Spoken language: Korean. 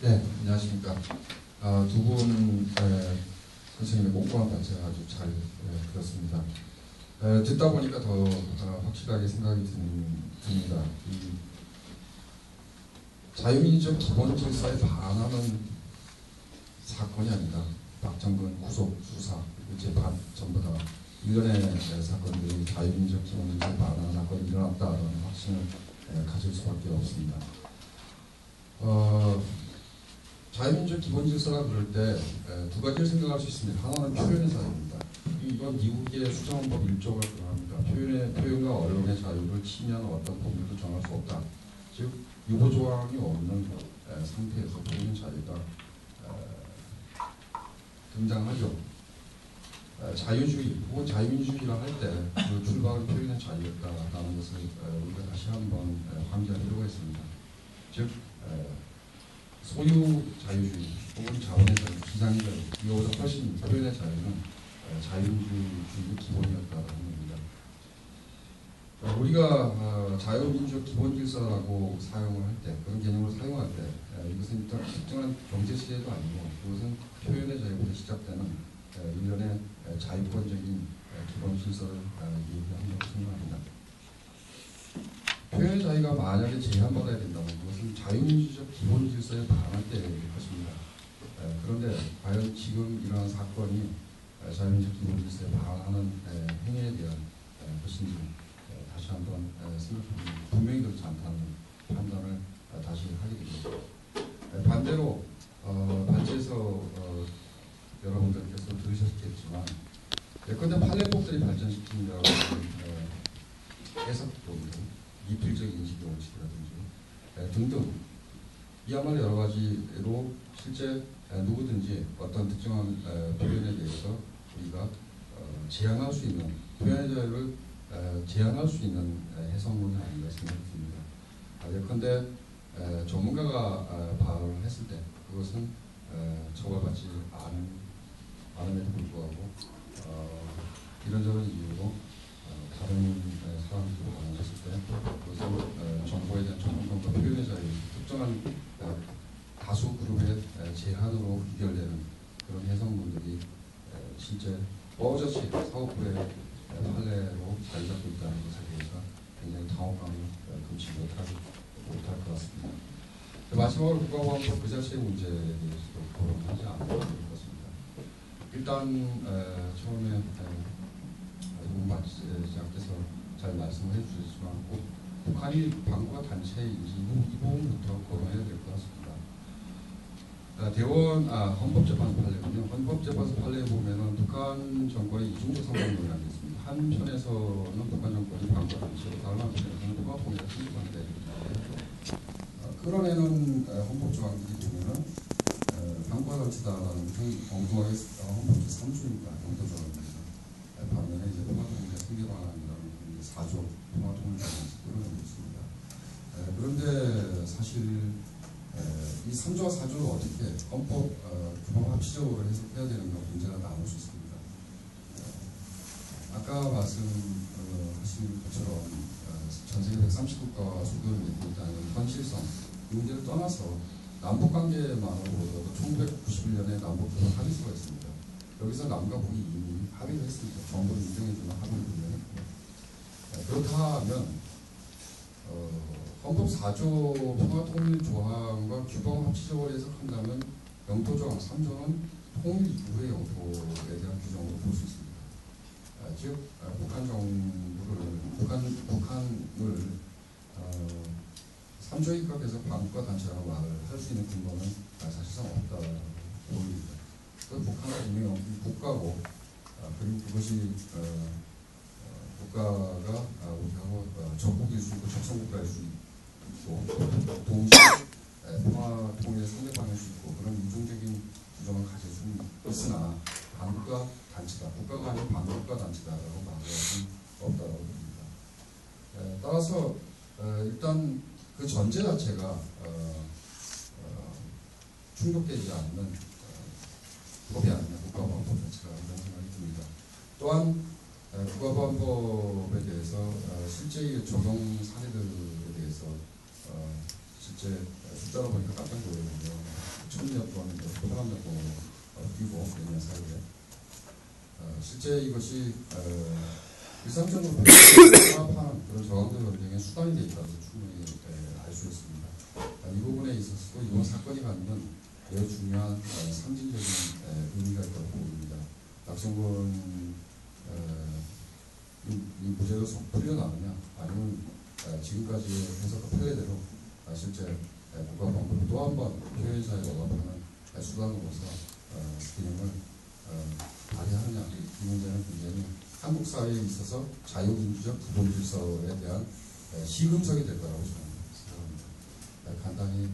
네, 안녕하십니까. 아, 두분 선생님의 목공한 단체가 아주 잘 예, 들었습니다. 에, 듣다 보니까 더 어, 확실하게 생각이 든, 듭니다. 이 자유민주적 기본 질서에 반하는 사건이 아니다. 박정근 구속 수사 재판 전부 다 일련의 에, 사건들이 자유민주적 기본 질서에 반하는 사건이 일어났다는 확신을 에, 가질 수밖에 없습니다. 어, 자유민주적 기본 질서라 그럴 때 두 가지를 생각할 수 있습니다. 하나는 표현의 자유입니다. 이건 미국의 수정헌 법 1조가 그러합니다. 표현의 표현과 언론의 자유를 침해하는 어떤 법률도 정할 수 없다. 즉 유보 조항이 없는 에, 상태에서 표현의 자유가 에, 등장하죠. 에, 자유주의 혹은 자유민주주의라 할 때 그 출발은 표현의 자유였다라는 것을 에, 우리가 다시 한번 에, 환기할 필요가 있습니다. 즉 에, 소유 자유주의 혹은 자원의 자유, 기상의 자유 이거보다 훨씬 표현의 자유는 어, 자유민주주의 기본이었다는 겁니다. 어, 우리가 어, 자유민주적 기본 질서라고 사용을 할 때 그런 개념을 사용할 때 에, 이것은 일단 특정한 경제 시대도 아니고 이것은 표현의 자유부터 시작되는 에, 일련의 에, 자유권적인 에, 기본 질서를 에, 얘기한다고 생각합니다. 표현 자유가 만약에 제한받아야 그것은 자유민주적 기본 질서에 반할 때일 것입니다. 에, 그런데 과연 지금 일어난 사건이 에, 자유민주적 기본 질서에 반하는 에, 행위에 대한 에, 것인지 에, 다시 한번 에, 생각해보면 분명히 그렇지 않다는 판단을 에, 다시 하게 됩니다. 에, 반대로 어, 단체에서 어, 여러분들께서 들으셨겠지만 예컨대 판례법들이 발전시킨 여러 가지 에, 해석법이요 이필적 인식 원칙이라든지 에, 등등 이야말로 여러 가지로 실제 에, 누구든지 어떤 특정한 에, 표현에 대해서 우리가 어, 제한할 수 있는 표현의 자유를 에, 제한할 수 있는 에, 해석문이 아닌가 생각이 듭니다. 아, 예컨대 에, 전문가가 에, 발언을 했을 때 그것은 에, 처벌받지 않은, 않음에도 불구하고 어, 이런저런 이유로 어, 다른 에, 사람들이 발언했을 때 그것은 어, 정보에 대한 전문성과 표현의 자유 특정한 어, 다수 그룹의 에, 제한으로 귀결되는 그런 해석문들이 에, 실제 뻔젓이 사업부의 에, 판례로 자리 잡고 있다는 것에 대해서 굉장히 당혹감을 에, 금치 못할, 것 같습니다. 마지막으로 국가보안법 그 자체의 문제에 대해서도 거론하지 않을 것 같습니다. 일단 에, 처음에 에, 문박지장께서 잘 말씀을 해주셨지만 꼭 북한이 반국가 단체인지 이 부분부터 거론해야 될 것 같습니다. 아, 대원 아, 헌법재판소 판례군요. 헌법재판소 판례에 보면은 북한 정권의 이중적 상황 논란이 있습니다. 한편에서는 북한 정권이 반국가 단체로 다른 한편에서는 북한 통일을 승리한다. 아, 끌어내는 에, 헌법 조항들이 보면은 반국가 단체다라는 것은 엉뚱하게 어, 헌법 제3조입니다. 영도조항입니다. 반면에 이제 평화통일의 승리방안이라는 이제 4조 평화 통일방안에서 끌어내고 있습니다. 에, 그런데 사실 에, 이 3조와 4조를 어떻게 헌법 어, 규범 합치적으로 해석해야 되는가 문제가 나올 수 있습니다. 에, 아까 말씀하신 것처럼 어, 전 세계 130국가와 수교를 맺고 있다는 현실성 이 문제를 떠나서 남북 관계만으로도 1991년에 남북 교섭 합의서가 있습니다. 여기서 남과 북이 이미 합의를 했습니다. 정부는 인정해주는 합의를 네, 그렇다면 어, 헌법 4조 평화통일 조항과 규범 합치적으로 해석한다면 영토 조항 3조는 통일 이후의 영토에 대한 규정으로 볼 수 있습니다. 아, 즉 아, 북한 정부를 북한 북한을 어, 3조 입각해서 반국가 단체라고 말을 할 수 있는 근거는 아, 사실상 없다 보입니다. 그 북한은 분명히 국가고 아, 그리고 그것이 어, 어, 국가가 아, 우리하고 어, 적국일 수 있고 적성국가일 수 있고 동시에 에, 평화 통일의 상대방일 수 있고 그런 이중적인 규정을 가질 수는 있으나 반국가 단체다 국가가 아닌 반국가 단체다라고 말할 수는 없다고 봅니다. 에, 따라서 어, 일단 그 전제 자체가 어, 어, 충족되지 않는 어, 법이 아니냐 국가보안법 자체가 이런 생각이 듭니다. 또한 어, 국가보안법에 대해서 어, 실제 적용 사례들에 대해서 어, 실제 숫자로 보니까 깜짝 놀랐는데요. 청년권, 어, 뛰고 사이에 어, 실제 이것이 어, 일상적으로 파악하는 그런 저항적 전쟁의 수단이 돼 있다고 충분히 알 수 있습니다. 아, 이 부분에 있어서도 이번 사건이 갖는 매우 중요한 어, 상징적인 에, 의미가 있다고 봅니다. 어, 이, 이 무죄가 속 풀려 나느냐 아니면 어, 지금까지 해석한 판례대로 아, 실제 에, 국가 방법을 또 한 번 표현사에 억압하는 에, 수단으로서 어, 기능을 어, 발휘하느냐. 이 문제는 굉장히 한국 사회에 있어서 자유민주적 기본 질서에 대한 에, 시금석이 될 거라고 생각합니다. 에, 간단히